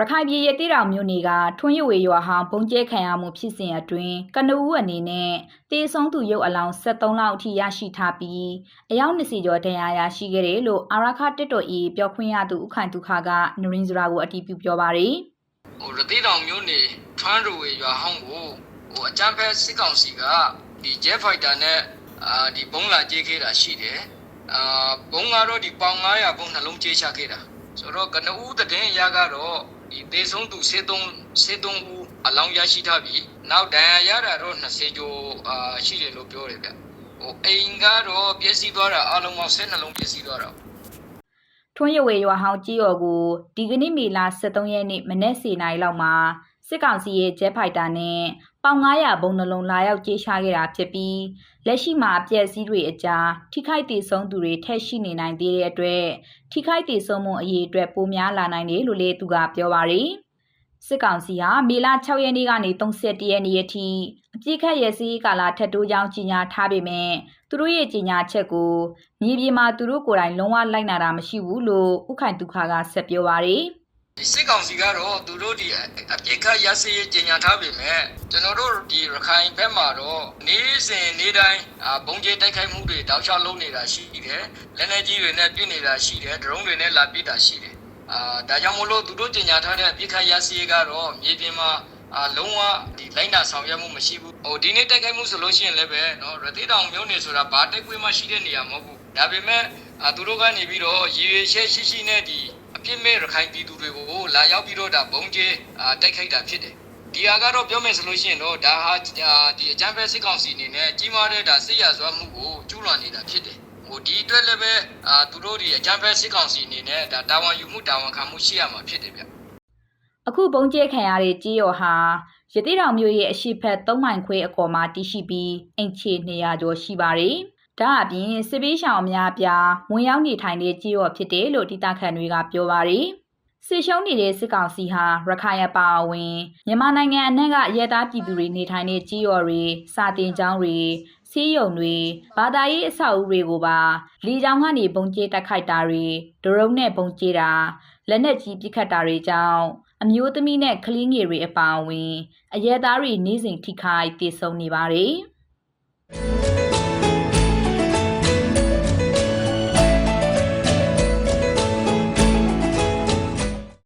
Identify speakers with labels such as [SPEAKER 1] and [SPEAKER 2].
[SPEAKER 1] ရခိုင်ပြည်ရသေးတောင်မြို့နယ်ကထွန်းရွေရွာဟောင်းပုံကျဲခံရမှုဖြစ်စဉ်အတွင်းကနဦးအနေနဲ့တေဆုံးသူရုပ်အလောင်း73လောက်အထိရရှိထားပြီးအယောက်20ကျော်ဒဏ်ရာရရှိခဲ့တယ်လို့အာရခတစ်တော်အေပြောခွင့်ရသူဥခိုင်ဒုခကနရင်းစရာကိုအတည်ပြုပြောပါရယ်
[SPEAKER 2] ဟိုရသေးတောင်မျိုးနေထွန်းရူဝေရွာဟောင်းကိုဟိုအကြမ်းဖက်စစ်ကောင်စီကဒီဂျက်ဖိုက်တာနဲ့အာဒီဘုံလာကြေးခဲ့တာရှိတယ်အာဘုံကတော့ဒီပေါင်900ဘုံနှလုံးကြေးချခဲ့တာဆိုတော့ကနဦးတည်င်းရကတော့ ဒီသေဆုံးသူ73 73ဦးအလောင်းရရှိထားပြီနောက်ဒဏ်ရာရတာတော့20ကျော်အာရှိတယ်လို့ပြောတယ်ဗျဟိုအိမ်ကတော့ပျက်စီးသွားတာအလုံးပေါင်း12လုံးပျက်စီးသွားတာ
[SPEAKER 1] ထွန်းရွေရွာဟောင်းကြီးရော်ကိုဒီကနေ့မေလ23ရက်နေ့မနက်4:00နာရီလောက်မှာ စစ်ကောင်စီရဲ့ဂျက်ဖိုက်တာနဲ့ပေါင်900ဘုံနှလုံးလာရောက်ကြေးချခဲ့တာဖြစ်ပြီးလက်ရှိမှာအပျက်စီးတွေအကြားထိခိုက်ဒေဆုံးသူတွေထက်ရှိနေနိုင်သေးတဲ့အတွက်ထိခိုက်ဒေဆုံးမှုအရေးအတွက်ပိုများလာနိုင်တယ်လို့လည်းသူကပြောပါရယ်စစ်ကောင်စီဟာမေလ6ရက်နေ့ကနေ31ရက်နေ့အထိအပြစ်ခတ်ရစည်းကာလထက်တိုးကြောင်းကြီးညာထားပေမဲ့သူတို့ရဲ့ကြီးညာချက်ကိုမြေပြင်မှာသူတို့ကိုယ်တိုင်လုံးဝလိုက်နာတာမရှိဘူးလို့ဥခိုင်ဒုက္ခကဆက်ပြောပါရယ်
[SPEAKER 2] ဒီ စစ်ကောင်စီကတော့သူတို့ဒီအပြစ်ခတ်ရစေးကြေညာထားပေမဲ့ကျွန်တော်တို့ဒီရခိုင်ဘက်မှာတော့နေ့စဉ်နေ့တိုင်းအာဘုံကျဲတိုက်ခိုက်မှုတွေတောက်ချလုပ်နေတာရှိတယ်လက်နက်ကြီးတွေနဲ့ပြစ်နေတာရှိတယ်ဒရုန်းတွေနဲ့လာပစ်တာရှိတယ်အာဒါကြောင့်မလို့သူတို့ကြေညာထားတဲ့အပြစ်ခတ်ရစေးကတော့မြေပြင်မှာအာလုံးဝဒီလိုက်နာဆောင်ရွက်မှုမရှိဘူးဟိုဒီနေ့တိုက်ခိုက်မှုဆိုလို့ရှိရင်လည်းပဲเนาะရသေးတောင်မျိုးနေဆိုတာဘာတိုက်ပွဲမှရှိတဲ့နေရာမဟုတ်ဘူးဒါပေမဲ့အာသူတို့ကနေပြီးတော့ရည်ရွယ်ချက်ရှိရှိနဲ့ဒီ အပြစ်မဲ့ရခိုင်ပြည်သူတွေကိုလာရောက်ပြီးတော့ဒါဘုံကျဲအာတိုက်ခိုက်တာဖြစ်တယ်ဒီဟာကတော့ပြောမယ်ဆိုလို့ရှိရင်တော့ဒါဟာဒီအကြမ်းဖက်စစ်ကောင်စီအနေနဲ့ကြီးမားတဲ့ဒါစစ်ရစွမ်းမှုကိုကျူးလွန်နေတာဖြစ်တယ်ဟိုဒီအတွက်လည်းပဲအာသူတို့ဒီအကြမ်းဖက်စစ်ကောင်စီအနေနဲ့ဒါတာဝန်ယူမှုတာဝန်ခံမှုရှိရမှာဖြစ်တယ်ဗျ
[SPEAKER 1] အခုပုံကျဲခံရတဲ့ကြေးရော်ဟာရတိတောင်မြို့ရဲ့အရှိဖက်3မိုင်ခွဲအကွာမှာတည်ရှိပြီးအိမ်ခြေ200ကျော်ရှိပါတယ်။ ဒါအပြင်စစ်ပေးရှောင်အများအပြားဝင်ရောက်နေထိုင်တဲ့ကြေးရော်ဖြစ်တယ်လို့ဒေသခံတွေကပြောပါတယ်။စစ်ရှုံးနေတဲ့စစ်ကောင်စီဟာရခိုင်အပါအဝင်မြန်မာနိုင်ငံအနှံ့ကရဲသားပြည်သူတွေနေထိုင်တဲ့ကြေးရော်တွေစာတင်ကျောင်းတွေစီးရုံတွေဘာသာရေးအဆောက်အဦတွေကိုပါလီချောင်းကနေပုံကျဲတက်ခိုက်တာတွေဒရုန်းနဲ့ပုံကျဲတာလက်နက်ကြီးပစ်ခတ်တာတွေကြောင့်အမျိုးသမီးနဲ့ကလေးငယ်တွေအပါအဝင် အရဲသားတွေနေ့စဉ်ထိခိုက်တည်ဆုံနေပါတယ်။